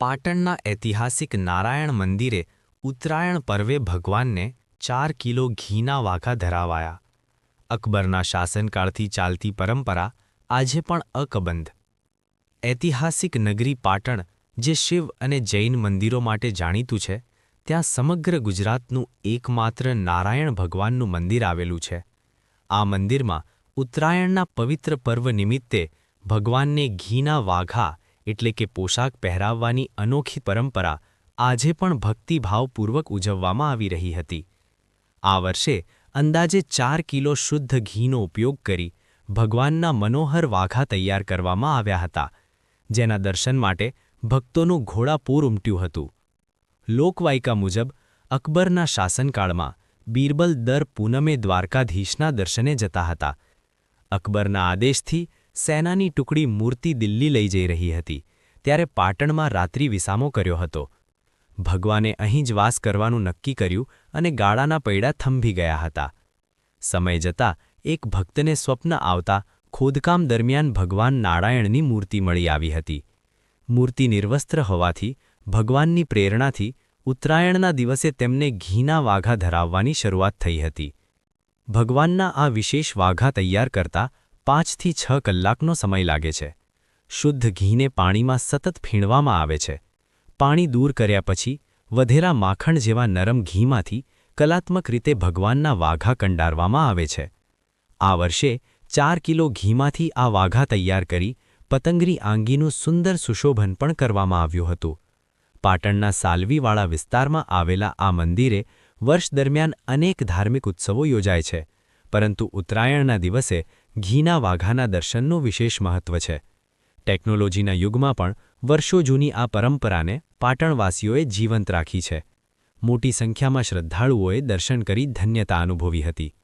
પાટણના ઐતિહાસિક નારાયણ મંદિરે ઉત્તરાયણ પર્વે ભગવાનને ચાર કિલો ઘીના વાઘા ધરાવાયા. અકબરના શાસનકાળથી ચાલતી પરંપરા આજે પણ અકબંધ. ઐતિહાસિક નગરી પાટણ, જે શિવ અને જૈન મંદિરો માટે જાણીતું છે, ત્યાં સમગ્ર ગુજરાતનું એકમાત્ર નારાયણ ભગવાનનું મંદિર આવેલું છે. આ મંદિરમાં ઉત્તરાયણના પવિત્ર પર્વ નિમિત્તે ભગવાનને ઘીના વાઘા એટલે કે પોશાક પહેરાવવાની અનોખી પરંપરા આજે પણ ભક્તિભાવપૂર્વક ઉજવવામાં આવી રહી હતી. આ વર્ષે અંદાજે ચાર કિલો શુદ્ધ ઘીનો ઉપયોગ કરી ભગવાનના મનોહર વાઘા તૈયાર કરવામાં આવ્યા હતા, જેના દર્શન માટે ભક્તોનું ઘોડાપૂર ઉમટ્યું હતું. લોકવાયકા મુજબ અકબરના શાસનકાળમાં બીરબલ દર પૂનમે દ્વારકાધીશના દર્શને જતા હતા. અકબરના આદેશથી સેનાની ટુકડી મૂર્તિ દિલ્હી લઈ જઈ રહી હતી, ત્યારે પાટણમાં રાત્રિ વિસામો કર્યો હતો. ભગવાને અહીં જ વાસ કરવાનું નક્કી કર્યું અને ગાળાના પૈડા થંભી ગયા હતા. સમય જતાં એક ભક્તને સ્વપ્ન આવતા ખોદકામ દરમિયાન ભગવાન નારાયણની મૂર્તિ મળી આવી હતી. મૂર્તિ નિર્વસ્ત્ર હોવાથી ભગવાનની પ્રેરણાથી ઉત્તરાયણના દિવસે તેમને ઘીના વાઘા ધરાવવાની શરૂઆત થઈ હતી. ભગવાનના આ વિશેષ વાઘા તૈયાર કરતા પાંચથી છ કલાકનો સમય લાગે છે. શુદ્ધ ઘીને પાણીમાં સતત ફીણવામાં આવે છે. પાણી દૂર કર્યા પછી વધેરા માખણ જેવા નરમ ઘીમાંથી કલાત્મક રીતે ભગવાનના વાઘા કંડારવામાં આવે છે. આ વર્ષે ચાર કિલો ઘીમાંથી આ વાઘા તૈયાર કરી પતંગરી આંગીનું સુંદર સુશોભન પણ કરવામાં આવ્યું હતું. પાટણના સાલવીવાળા વિસ્તારમાં આવેલા આ મંદિરે વર્ષ દરમિયાન અનેક ધાર્મિક ઉત્સવો યોજાય છે. પરંતુ ઉત્તરાયણના દિવસે ઘીના વાઘાના દર્શનનું વિશેષ મહત્વ છે. ટેકનોલોજીના યુગમાં પણ વર્ષો જૂની આ પરંપરાને પાટણવાસીઓએ જીવંત રાખી છે. મોટી સંખ્યામાં શ્રદ્ધાળુઓએ દર્શન કરી ધન્યતા અનુભવી હતી.